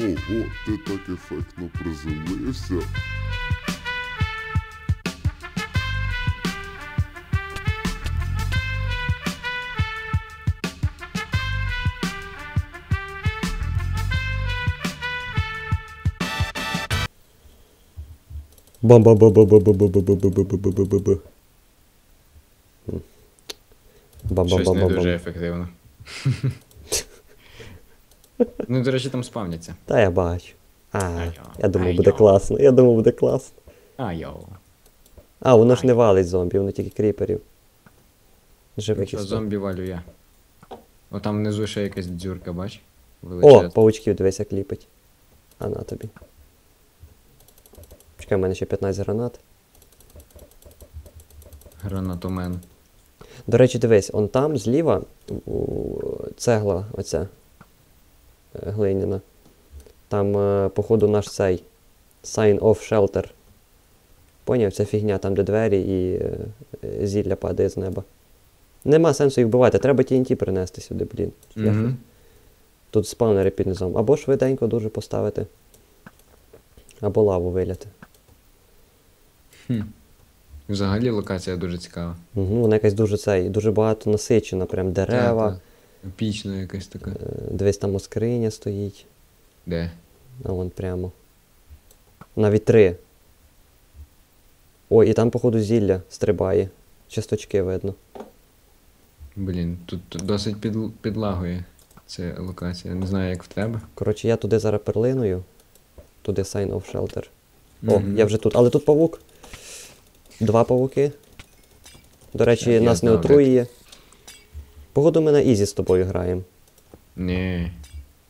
Ого, ти так ефектно приземлився. бам бам бам бам бам бам бам бам бам бам бам бам бам Щось не дуже ефективно. Ну, до речі, там спавняться. Та я бачу. А, Айо, я думав, буде айо. класно. Я думав, буде класно. А, йоу. А, воно ж не валить зомбі, воно тільки кріперів. Живих Що істот. зомбі валю я. О, там внизу ще якась дзюрка, бач? О, паучків дивись, як ліпить. А на тобі. Чекай, у мене ще 15 гранат. Гранатомен. До речі, дивись, он там зліва у- цегла оця глиняна. Там, е, походу, наш цей Sign of Shelter. Поняв, ця фігня, там, де двері і е, е, зілля падає з неба. Нема сенсу їх вбивати, треба TNT принести сюди, блін. Я- Угу. Тут спавнери під низом. Або швиденько дуже поставити. Або лаву виляти. Хм. Взагалі локація дуже цікава. Угу, вона якась дуже цей, дуже багато насичена, прям дерева. Та-та. Епічна якась така. Е, Дивись, там скриня стоїть. Де? А вон прямо. Навіть три. Ой, і там, походу, зілля стрибає. Часточки видно. Блін, тут досить під, підлагує ця локація. Не знаю, як в тебе. Коротше, я туди зараз перлиною. Туди Sign of Shelter. О, Мгм. я вже тут. Але тут павук. Два павуки. До речі, Я нас не отруює. Погоду ми на Ізі з тобою граємо. Ні.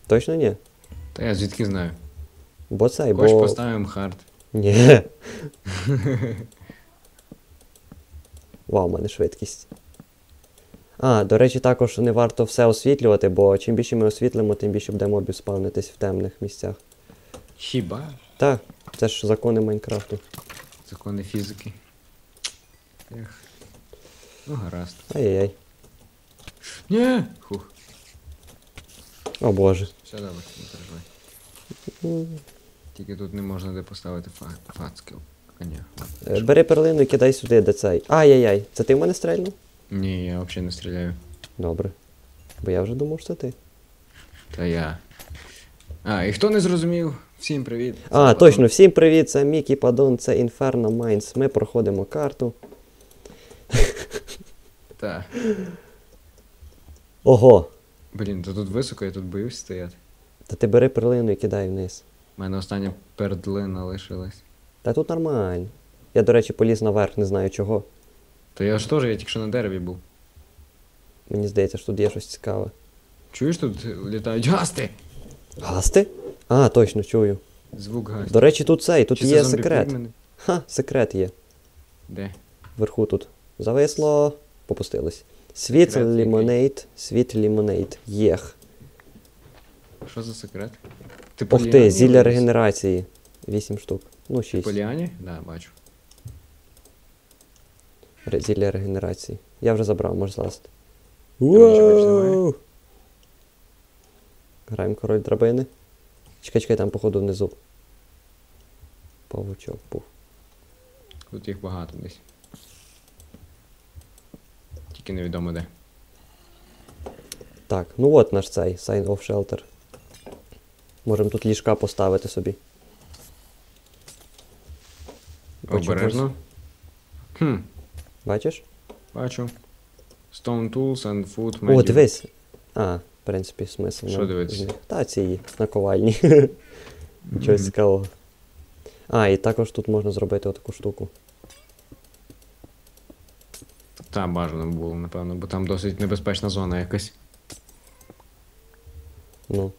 Точно ні? Та я звідки знаю. Бо цей, Хоч бо. поставимо хард. Ні. Вау, у мене швидкість. А, до речі, також не варто все освітлювати, бо чим більше ми освітлимо, тим більше буде мобів спавнитись в темних місцях. Хіба? Так, це ж закони Майнкрафту. Закони фізики. Ех. Ну, гаразд. Ай-яй-яй. Ні! Хух. О боже. Все добре, не переживай. Тільки тут не можна де поставити фа фацкіл. А ні. Е, Бери перлину і кидай сюди, де цей. Ай-яй-яй. Це ти в мене стрельнув? Ні, я взагалі не стріляю. Добре. Бо я вже думав, що це ти. Та я. А, і хто не зрозумів, всім привіт. Це А, Платон. точно, всім привіт, це Мікі Падон, це Inferno Mines. Ми проходимо карту. Та. Ого! Блін, то тут високо, я тут боюсь стояти. Та ти бери перлину і кидай вниз. У мене остання пердлина лишилась. Та тут нормально. Я, до речі, поліз наверх, не знаю чого. То я ж теж, я тільки що на дереві був. Мені здається, що тут є щось цікаве. Чуєш, тут літають гасти? Гасти? А, точно чую. Звук гастів. До речі, тут цей, тут Чи є зомбі секрет. Ха, секрет є. Де? Вверху тут. Зависло. Попустилось. Світ Секрет лімонейд, світ лімонейд. Єх. Що за секрет? Ти Ух по ти, ліані зілля виліз? регенерації. Вісім штук. Ну, По шість. ліані? Да, бачу. Ре- Зілля регенерації. Я вже забрав, можеш. Коротше, немає. Уау! Граємо король драбини. Чекай, чекай, там походу внизу. Павучок був. Тут їх багато десь. Тільки невідомо де. Так, ну от наш цей Sign of Shelter. Можемо тут ліжка поставити собі. Обережно. Хм, Бачиш? бачу. Stone tools and food О, дивись. А, в принципі, смисл. Що дивитися? Та ці наковальні. Нічого цікавого. А, і також тут можна зробити отаку штуку. Та бажано було, напевно, бо там досить небезпечна зона якась. Ну.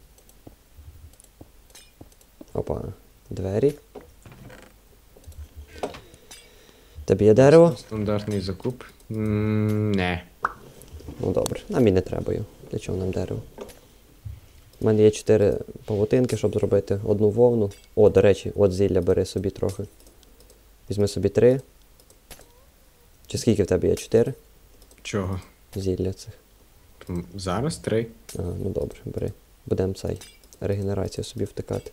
Опа. Двері. Тобі є дерево? Стандартний закуп. М, Не. Ну добре. Нам і не треба його. Для чого нам дерево? У мене є чотири павутинки, щоб зробити одну вовну. О, до речі, от зілля бери собі трохи. Візьми собі три. Чи скільки в тебе є? Чотири? Чого? Зілля цих. Зараз три. А, ну добре, бери. Будемо цей. регенерацію собі втикати.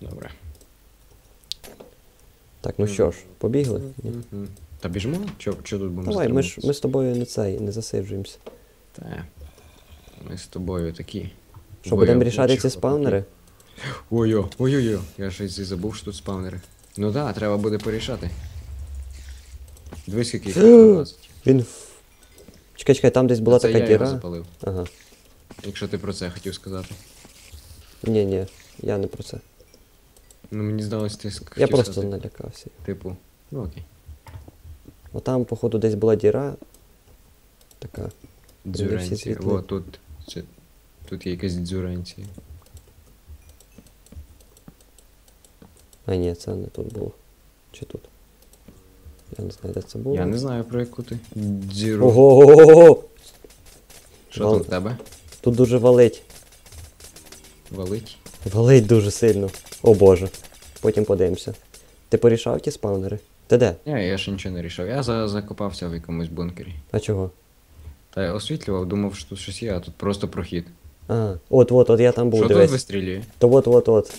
Добре. Так, ну що ж, побігли? Ні? Та біжимо? Чо, чо тут будемо Давай, ми ж ми з тобою не цей, не засиджуємося. Та. Ми з тобою такі. Що, будемо рішати ці спавнери? Ой-ой, ой-ой-ой, я щось і забув, що тут спавнери. Ну да, треба буде порішати. Дивись, тут 12. Він. Чекай, чекай, там десь була Це така я його діра. запалив, Ага. якщо ти про це хотів сказати. Ні, ні, я не про це. Ну мені здалося, ти ск- Я просто сказати, налякався. Типу, ну окей. Отам, походу, десь була діра. Така. всі Дзюренці. О, тут. Це, тут є якась дзюренці. А ні, це не тут було. Чи тут? Я не знаю, де це було. Я не знаю про яку ти. Дзюру. Ого! Що там Вал- в тебе? Тут дуже валить. Валить? Валить дуже сильно. О боже. Потім подивимося. Ти порішав ті спавнери? Ти де? Ні, я ще нічого не рішав. Я за, закопався в якомусь бункері. А чого? Та я освітлював, думав, що тут щось є, а тут просто прохід. А, от, от, от я там був, Що тут дивись. вистрілює? То от, от, от.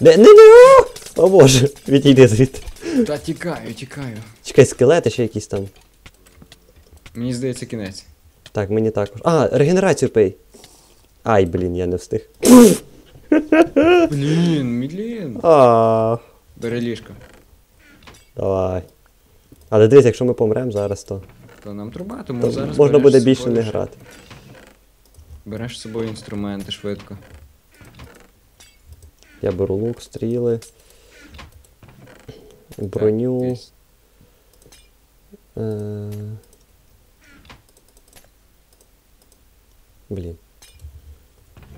Не, не, не! О! О боже, відійди звідти. Та тікаю, тікаю. Чекай, скелети ще якісь там. Мені здається, кінець. Так, мені також. А, регенерацію пий. Ай, блін, я не встиг. Блін, Мілін. А, Бери ліжко. давай. Але дивись, якщо ми помремо зараз, то, То нам труба, тому то зараз. можна буде більше собою не грати. Береш з собою інструменти швидко. Я беру лук, стріли. Броню. Так. Е... Блін.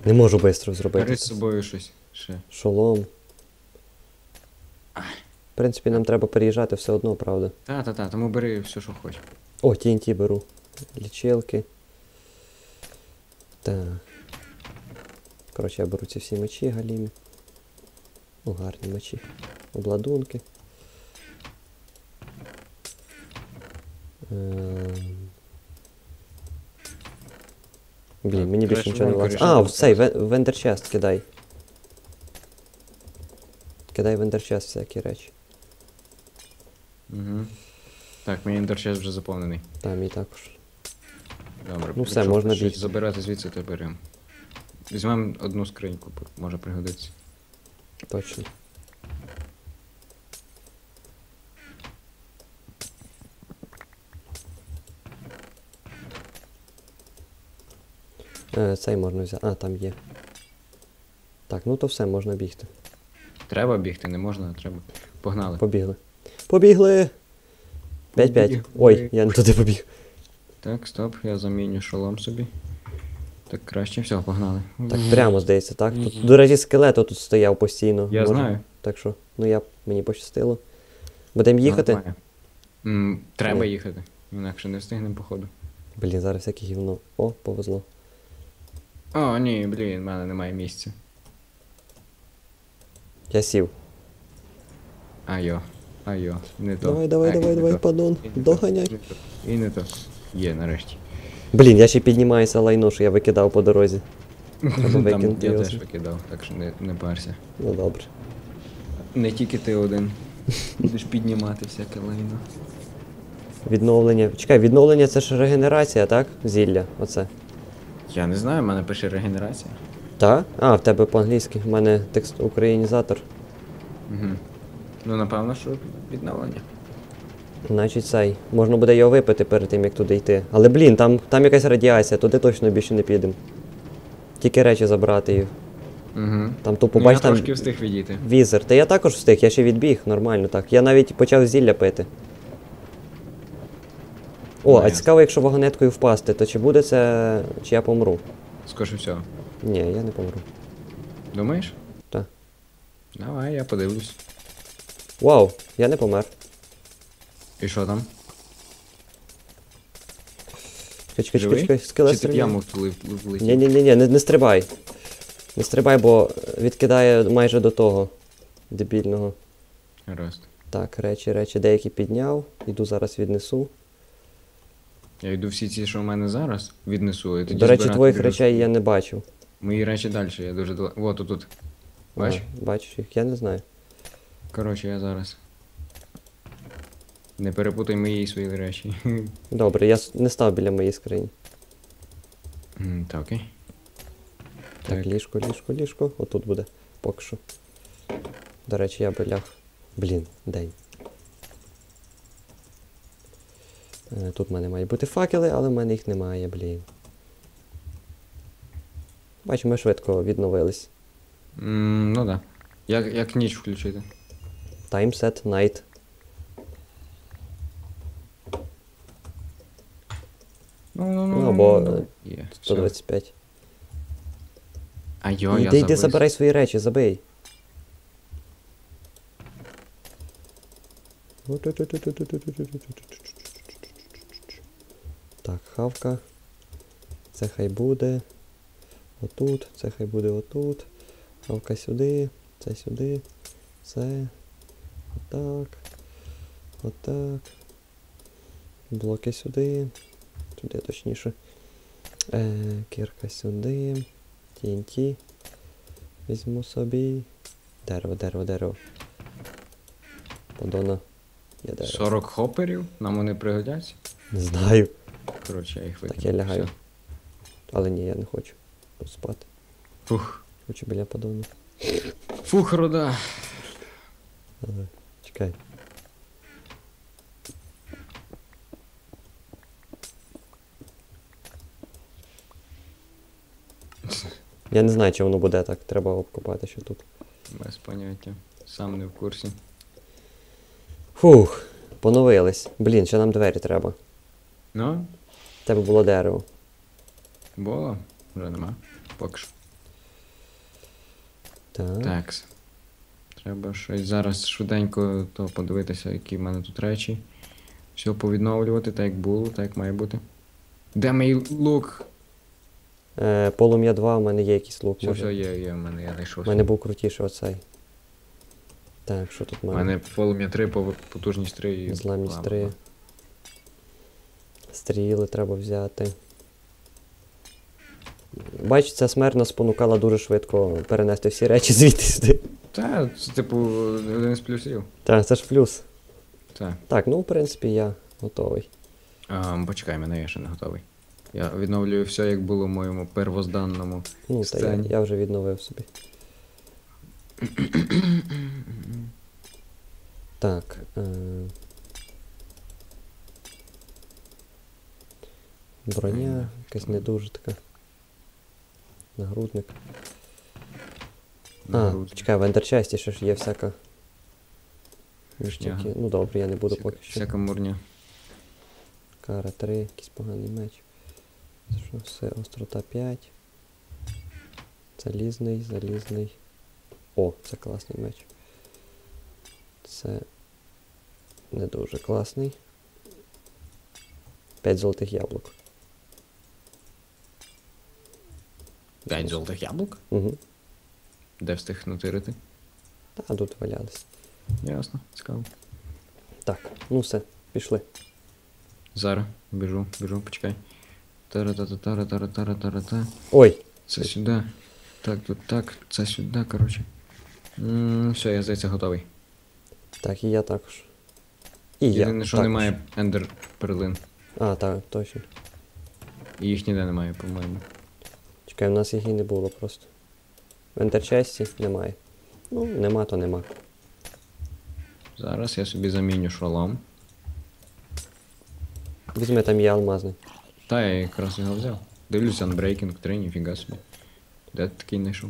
Не можу швидко зробити. Бери з собою щось ще. Шолом. В принципі, нам треба переїжджати все одно, правда. Та-та-та, тому бери все, що хочеш. О, TNT беру. Лічилки. Так. Коротше, я беру ці всі мечі галімі. О, гарні мечі. Обладунки. Блін, мені більше нічого не влазить. А, не цей треба. вен- вендерчест кидай. Кидай вендерчест всякі речі. Угу. Так, мій інтерчес вже заповнений. Там і також. Добре. Ну все, можна бігти. забирати звідси, то беремо. Візьмемо одну скриньку, може пригодиться. Точно. Е, цей можна взяти. А, там є. Так, ну то все, можна бігти. Треба бігти, не можна, а треба. Погнали. Побігли. Побігли! 5-5. Побігли. Ой, я не туди побіг. Так, стоп, я заміню шолом собі. Так краще, все, погнали. Так, прямо здається, так? Тут, до речі, скелет тут стояв постійно. Я Може- знаю. Так що, ну я мені пощастило. Будемо їхати? Нормально. М, треба Ні. їхати. Інакше не встигнемо, походу. Блін, зараз всяке гівно. О, повезло. О, ні, блін, в мене немає місця. Я сів. Айо. Айо. Не то. Давай, давай, Ай, давай, не давай, то. падон. І не то, Доганяй. не то. І не то. Є, нарешті. Блін, я ще піднімаюся лайно, що я викидав по дорозі. Там викинути я його. теж викидав, так що не, не парся. Ну добре. Не тільки ти один. Будеш піднімати всяке лайно. Відновлення. Чекай, відновлення це ж регенерація, так? Зілля. Оце. Я не знаю, в мене пише регенерація. Так? А, в тебе по-англійськи. В мене текст українізатор. Угу. Ну, напевно, що відновлення. Значить цей. Можна буде його випити перед тим, як туди йти. Але блін, там, там якась радіація, туди точно більше не підемо. Тільки речі забрати їх. Угу. Там тупо ну, я бач там трошки встиг відійти. візер. Та я також встиг, я ще відбіг, нормально так. Я навіть почав зілля пити. О, а цікаво, якщо вагонеткою впасти, то чи буде це. чи я помру? Скоріше всього. Ні, я не помру. Думаєш? Так. Давай, я подивлюсь. Вау, я не помер. І що там? Чекай, чекай, чекай, скелет стріляє. яму втулив влетів? Ні, ні, ні, ні, не, не стрибай. Не стрибай, бо відкидає майже до того дебільного. Гаразд. Так, речі, речі, деякі підняв. Іду зараз віднесу. Я йду всі ці, що в мене зараз, віднесу, і тоді До речі, збирати твоїх біля- речей я не бачив. Мої речі далі, я дуже далеко. О, тут тут. Бач? А, бачиш їх? Я не знаю. Коротше, я зараз. Не перепутай мої і свої речі. Добре, я с- не став біля моєї скрині. М, Та окей. Так, Так. ліжко, ліжко, ліжко. Отут буде. Поки що. До речі, я би ляг. Блін, день. Е, Тут в мене мають бути факели, але в мене їх немає, блін. Бачу, ми швидко відновились. М, Ну да. Як, як ніч включити? Time set night. Ну, ну, Ну, або, ну. Є, 125. А йо, я Іди, йди, забирай свої речі, забий. Так, хавка. Це хай буде. Отут, це хай буде отут. Хавка сюди, це сюди. Це. Отак. Отак. Блоки сюди. Сюди точніше. Е, кірка сюди. TNT. Візьму собі. Дерево, дерево, дерево. Подона. Є дерево. 40 хоперів? Нам вони пригодяться? Не знаю. Коротше, я їх викину. Так, я лягаю. Все. Але ні, я не хочу поспати. Фух. Хочу біля подону. Фух, рода. Але чекай. Я не знаю, чи воно буде так. Треба обкопати ще тут. Без поняття. Сам не в курсі. Фух, поновились. Блін, ще нам двері треба. Ну, Тебе було дерево. було? Вже нема. Поки що. Так. Такс. Треба щось зараз швиденько то подивитися, які в мене тут речі. Все повідновлювати, так як було, так як має бути. Де мій лук? Е, полум'я 2, у мене є якийсь лук. Все, може. все, є, є, в мене я знайшов. У мене був крутіший оцей. Так, що тут У маємо? мене полум'я 3, пов- потужність 3 і. Зламість лампа. 3. Стріли треба взяти. Бач, ця смерть нас спонукала дуже швидко перенести всі речі звідти сюди. Та, це типу один з плюсів. Так, це ж плюс. Так. Так, ну в принципі я готовий. А, почекай, мене я ще не готовий. Я відновлюю все, як було в моєму первозданному. Ну, та я, я вже відновив собі. Так. Е... Броня, якась не дуже така. Нагрудник. А, чекай, в ендерчасті ще ж є всяка. Шняга. Ніштяки. Ну добре, я не буду Всяка- поки що. Всяка мурня. Кара 3, якийсь поганий меч. Це що, все, острота 5. Залізний, залізний. О, це класний меч. Це не дуже класний. 5 золотих яблук. П'ять золотих яблук? Угу. Де встиг натирити? Та тут валялись. Ясно, цікаво. Так, ну все, пішли. Зараз, біжу, біжу, почекай. Тара-та-та-тара-тара-тара-тара-та. Ой! Це сюди. Так, тут так, це сюди, коротше. М, Все, я здається готовий. Так, і я також. І я. Єдине, що також. немає ендер перлин. А, так, точно. І їх ніде немає, по-моєму. Чекай, у нас їх і не було просто. В ентерчесті немає. Ну, нема, то нема. Зараз я собі заміню шолом. Візьми там є алмазний. Та я якраз його взяв. Дивлюся Unbreaking 3, ніфіга собі. Де ти такий знайшов?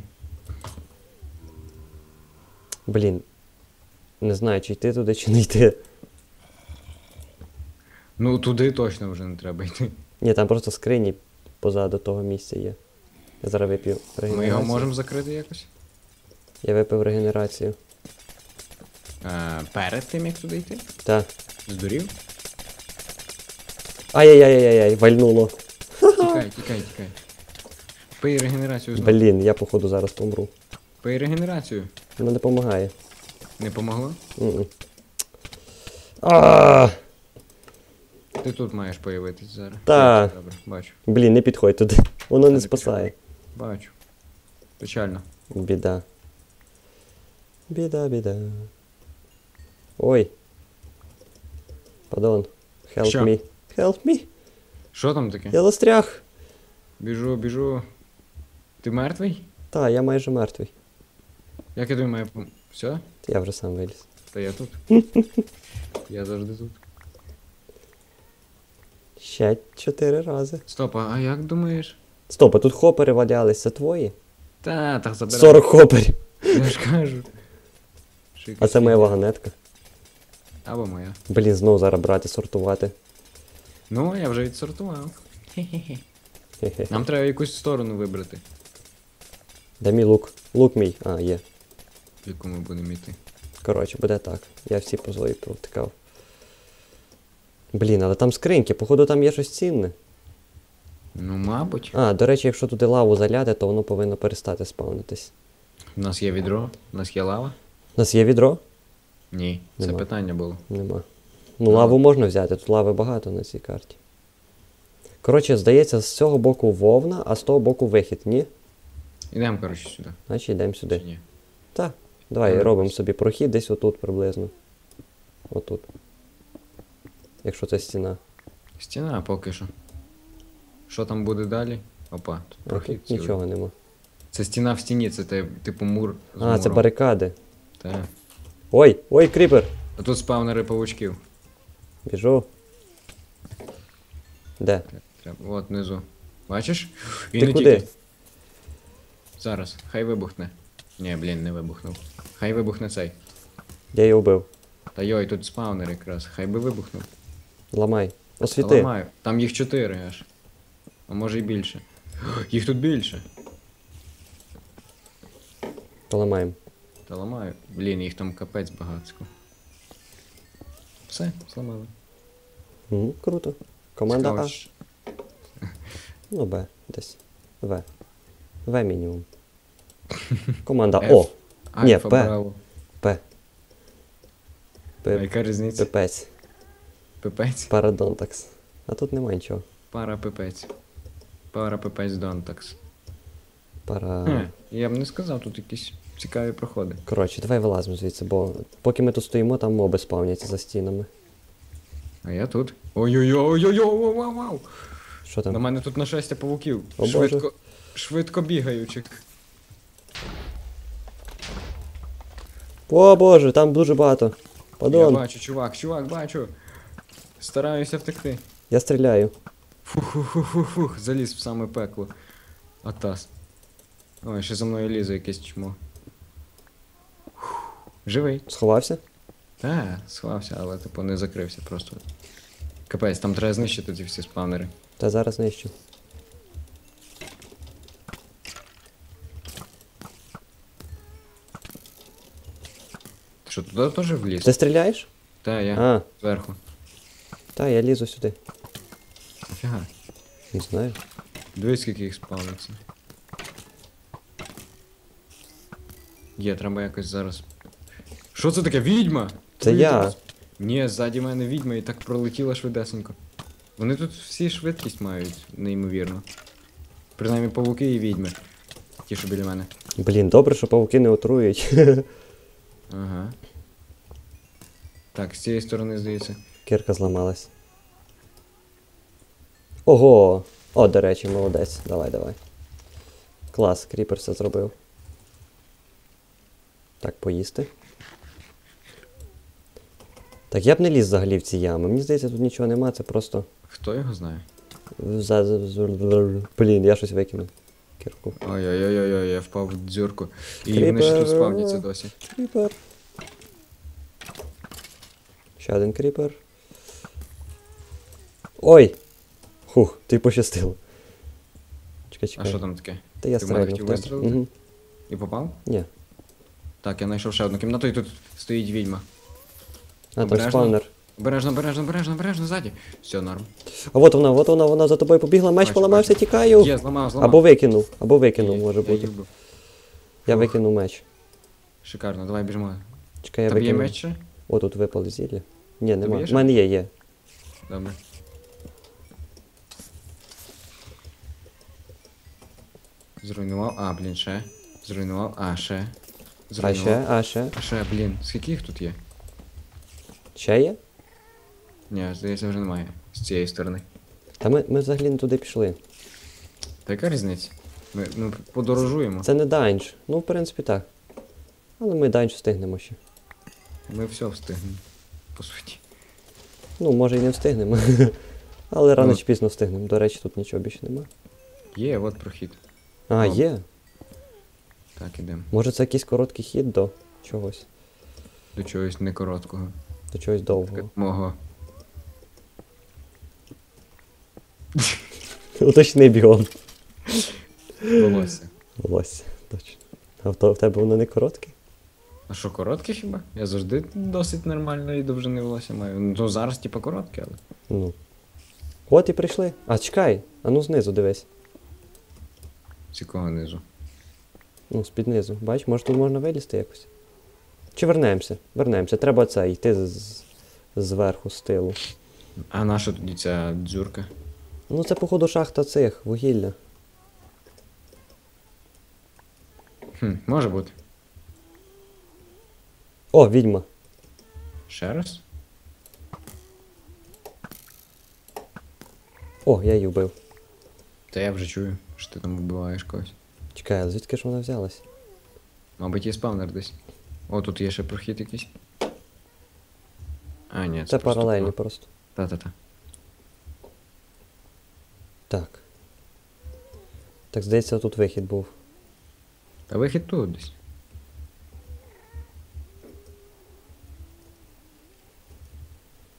Блін. Не знаю, чи йти туди, чи не йти. Ну туди точно вже не треба йти. Ні, там просто скрині позаду того місця є. Я зараз вип'ю регенерацію. Ми його можемо закрити якось? Я випив регенерацію. Е, перед тим як туди йти? Так. Здурів? Ай-яй-яй-яй, вальнуло. Тікай, тікай, тікай. Пий регенерацію знову. Блін, я походу зараз помру. Пий регенерацію. Воно не допомагає. Не помогло? М-м. А, Ти тут маєш появитись зараз. Та. Добре, бачу. Блін, не підходь туди. Воно не не спасає. Бачу. Печально. Біда. Біда, біда. Ой. Падон. Help Що? me. Help me. Що там таке? Я застряг. Біжу, біжу. Ти мертвий? Та, я майже мертвий. Як я думаю, пом- все? Я вже сам виліз. Та я тут. я завжди тут. Ще чотири рази. Стоп, а як думаєш? Стоп, а тут хопери валялись, це твої? Та, так забирай. 40 хоперів. Я ж кажу. Що А це моя вагонетка. Або моя. Блін, знову зараз брати, сортувати. Ну, я вже відсортував. Хе-хе-хе. Хе-хе. Нам треба якусь сторону вибрати, Де мій лук? Лук мій. А, є. в яку ми будемо йти. Коротше, буде так. Я всі позої провтикав. Блін, але там скриньки, походу там є щось цінне. Ну, мабуть. А, до речі, якщо туди лаву заляти, то воно повинно перестати спавнитись. У нас є відро, у нас є лава. У нас є відро? Ні, це Нема. питання було. Нема. Ну, лаву можна взяти, тут лави багато на цій карті. Коротше, здається, з цього боку вовна, а з того боку вихід, ні? Ідемо, коротше, сюди. Значить йдемо Чи сюди. ні? Так. Давай Давай. робимо собі прохід десь отут приблизно. Отут. Якщо це стіна. Стіна поки що. Що там буде далі? Опа, тут прохід. тут цілий. нічого нема. Це стіна в стіні, це типу мур з А, це муром. барикади. Так. Ой, ой, кріпер! А тут спавнери павучків. Біжу. Де? Треба. От внизу. Бачиш? І Ти не куди? тільки. Зараз, хай вибухне. Ні, блін, не вибухнув. Хай вибухне цей. Я її вбив. Та йой, тут спаунер якраз. Хай би вибухнув. Ламай. Освіти. ламаю. Там їх чотири аж. А може й більше. Їх тут більше. Поламаємо. Та ламаю. Блін, їх там капець багатсько. Все, зламали. Угу, круто. Команда А. Ну, Б. Десь. В. В мінімум. Команда F. О. Ні, Альфа, П. Браво. П. А П. яка різниця? Пипець. Пипець? Парадонтакс. А тут нема нічого. Пара пипець. Пара пипець Донтакс. Пара. Хе, Я б не сказав, тут якісь цікаві проходи. Коротше, давай вилазимо звідси, бо поки ми тут стоїмо, там моби спавняться за стінами. А я тут. Ой-ой-ой-ой-ой, вау вау Що На там? мене тут нашестя павуків. О, Боже. швидко, швидко бігаючих. О боже, там дуже багато. Я Падон, бачу, чувак, чувак, бачу. Стараюся втекти. я стріляю. Фух-фух-фух-фух, заліз в саме пекло. Атас. Ой, ще за мною лізе якесь чмо. Фух. Живий. Сховався? Та, сховався, але типу не закрився просто. Капець, там треба знищити ці всі спавнери. Та зараз нижче. Ти що, туди теж вліз? Ти стріляєш? Та, я А, зверху. та, я лізу сюди. Нафіга. Не знаю. Дивись, скільки їх спавниться. Є, треба якось зараз. Що це таке? Відьма? Це я. Ні, ззаді мене відьма і так пролетіла швидесенько. Вони тут всі швидкість мають, неймовірно. Принаймні павуки і відьми. Ті, що біля мене. Блін, добре, що павуки не отрують. Ага. Так, з цієї сторони, здається. Кірка зламалась. Ого! О, до речі, молодець. Давай, давай. Клас, кріпер все зробив. Так, поїсти. Так, я б не ліз взагалі в ці ями. Мені здається, тут нічого нема, це просто. Хто його знає? За- Блін, я щось викинув. Кірку. Ой-ой-ой-ой, я впав в дзюрку. І вони ще тут Кріпер. спавняться досі. Кріпер. Ще один кріпер. Ой! Хух, ти пощастило. Чекай, А чекай. що там таке? Та я Ти в мене стрельнув хотів в тебе. вистрелити? Угу. І попав? Ні. Так, я знайшов ще одну кімнату і тут стоїть відьма. А, там Обережно. спавнер. Обережно, обережно, обережно, обережно, ззаді. Все, норм. А от вона, от вона, вона за тобою побігла, меч Бачу, поламався, бачу. тікаю. Є, зламав, зламав. Або викинув, або викинув, Є, може я бути. їх вбив. Я викинув меч. Шикарно, давай біжимо. Чекай, я Там є викинув. меч ще? О, тут випали зілля. Ні, нема. є У ще? мене є, є. Добре. Зруйнував. А, блін, ще. Зруйнував. А, ще. А ще, а ще. А ще, блін, скільки їх тут є? Ще є? Ні, здається, вже немає. З цієї сторони. Та ми, ми взагалі не туди пішли. Та яка різниця? Ми, ми подорожуємо. Це не данж. Ну, в принципі, так. Але ми данж встигнемо ще. Ми все встигнемо. По суті. Ну, може і не встигнемо. Але рано Ну. чи пізно встигнемо. До речі, тут нічого більше нема. Є, от прохід. А, Ну. є. Так, ідемо. Може це якийсь короткий хід до чогось. До чогось не короткого. До чогось довгого. Мого. Уточний біом. Волосся. Волосся, точно. А в, то, в тебе воно не коротке? А що, коротке хіба? Я завжди досить нормально і довжини волосся маю. Ну зараз типа коротке, але. Ну. От і прийшли. А чекай, а ну знизу дивись. Якого низу. Ну, з-під низу. Бач, може тут можна вилізти якось. Чи вернемося? Вернемося. Треба це йти з- з- зверху, з тилу. А наша тоді ця дзюрка? Ну, це, походу, шахта цих, вугілля. Хм, може бути. О, відьма. Ще раз? О, я її вбив. Та я вже чую, що ти там вбиваєш когось. Чекай, а звідки ж вона взялась? Мабуть, є спавнер десь. О, тут є ще прохід якийсь. А, ні, це, Це просто паралельні про- просто. Та-та-та. Так. Так, здається, тут вихід був. Та вихід тут десь.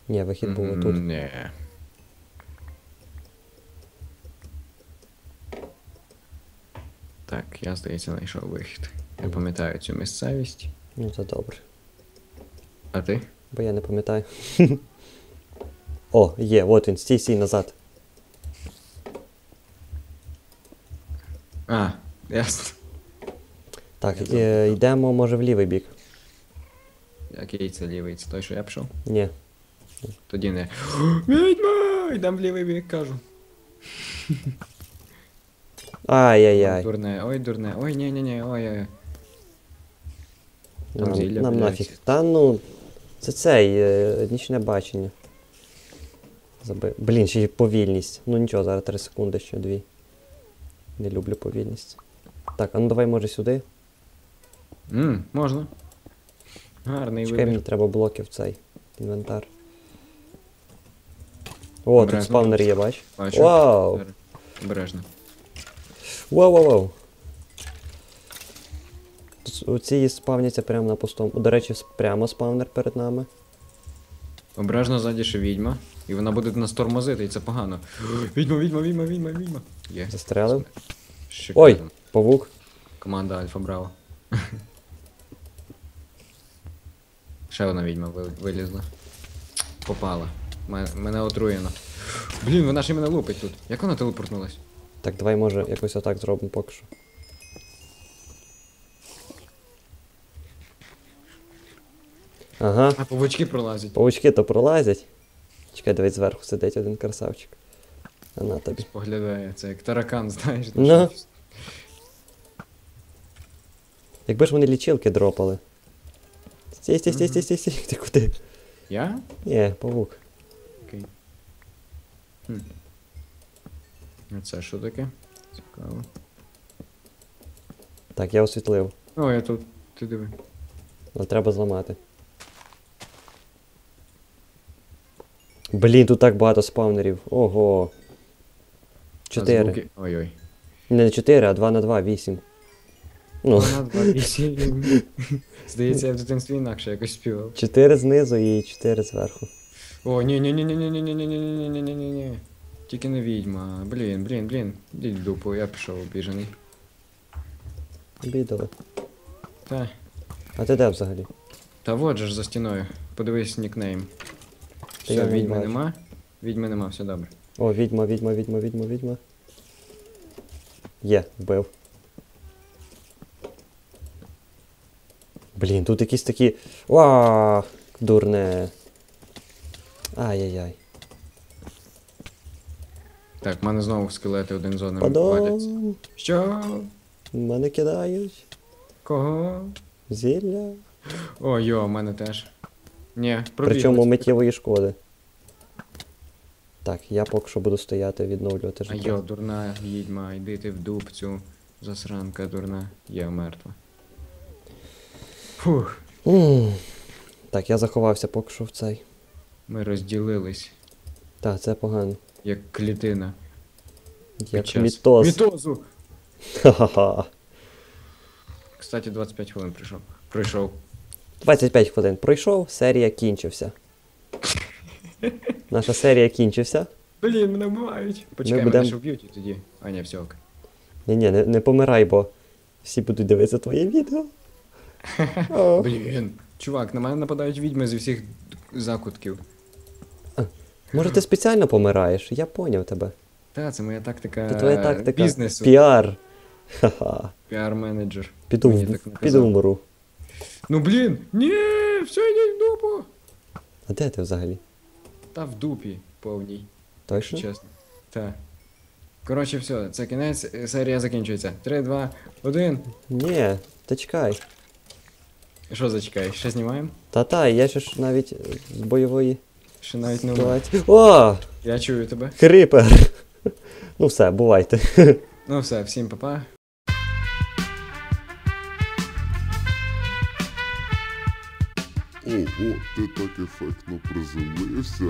Ні, вихід був М, отут. Ні. Я, здається, знайшов вихід. Я пам'ятаю цю місцевість. Ну, це добре. А ти? Бо я не пам'ятаю. О, є, от він, стій, стій назад. А, ясно. Так, е, йдемо, може, в лівий бік. Який це лівий? Це той, що я пішов? Ні. Тоді не. Відьма! Йдем в лівий бік, кажу. Ай-яй-яй. дурне, ой, дурне, ой, ні, ні, ні, ой, ой. Там Нам, нам нафіг. Та ну. Це цей, е, нічне бачення. Заби... Блін, ще й повільність. Ну нічого, зараз 3 секунди ще дві. Не люблю повільність. Так, а ну давай може сюди. Мм, можна. Гарний Чекай, мені треба блоків цей інвентар. О, тут Обережно. спавнер є, бач. Бачу. Вау! Обер- Обережно. Вау, вау, вау. Тут Оці спавняться прямо на пустому. До речі, прямо спавнер перед нами. Обережно ззаді ще відьма. І вона буде нас тормозити, і це погано. Відьма, відьма, відьма, відьма, відьма. Є. Застрелив. Шикарно. Ой, павук. Команда Альфа Браво. Ще одна відьма вилізла. Попала. Мене отруєно. Блін, вона ж і мене лупить тут. Як вона телепортнулась? Так, давай, може, якось отак зробимо поки що. Ага, А павучки пролазять. паучки то пролазять. Чекай, давай зверху сидить один красавчик. А на тобі. Поглядає, це як таракан, знаєш. Ну. Якби ж вони лічилки дропали. Стій, стій, стій, стій, стій, стій. Ти куди? Я? Ні, павук. Окей. Хм. А це що таке? Цікаво. Так, я освітлив. О, я тут. Ти диви. Але треба зламати. Блін, тут так багато спавнерів. Ого. А 4. звуки- Ой-ой. Не 4, а 2 на 2, 8. Ну, Вона два вісім. Здається, я в дитинстві інакше якось співав. 4 знизу і 4 зверху. О, ні, тільки не відьма. Блін, блін, блін. Йдіть в дупу, я пішов обіжений. Бідали. Та. А ти де взагалі? Та вот же ж за стіною. Подивись нікнейм. Все, я відьми відьма нема. Відьми нема, все добре. О, відьма, відьма, відьма, відьма, відьма. Є, вбив. Блін, тут якісь такі. Уа! Дурне. Ай-яй-яй. Так, в мене знову скелети один з одним валяться. Падон. Що? Мене кидають. Кого? Зілля. О, йо, в мене теж. Ні, пробігли. Причому миттєвої шкоди. Так, я поки що буду стояти, відновлювати А життя. йо, дурна відьма, йди ти в дупцю. Засранка дурна, я мертва. Фух, М. Так, я заховався поки що в цей. ми розділились, Так, це погано. Як клітина. Як час мітоз. Мітозу! Ха-ха-ха. Кстати, 25 хвилин прийшов. Пройшов. 25 хвилин пройшов, серія кінчився. Наша серія кінчився. Блін, мене вбивають. Почекай, будем- мене ж вб'ють і тоді. А, ні, все ок. Ні-ні, не, не помирай, бо всі будуть дивитися твоє відео. О. Блін. Чувак, на мене нападають відьми зі всіх закутків. Може, ти спеціально помираєш? Я поняв тебе. Та, це моя тактика, Це твоя тактика. бізнесу. Піар. Ха-ха. Піар-менеджер. Піду, Мені в- так піду вмру. Ну блін! Ні! Все йдіть в дупу! А де ти взагалі? Та в дупі повній. Точно? Чесно. Так. Коротше, все, це кінець, е, серія закінчується. 3, 2, 1. Ні, ти чекай. Що зачекаєш? Ще знімаємо? Та-та, я ще ж навіть з бойової Ще навіть не вмер. О! Я чую тебе. Крипер! Ну все, бувайте. Ну все, всім па-па. Ого, ти так ефектно приземлився.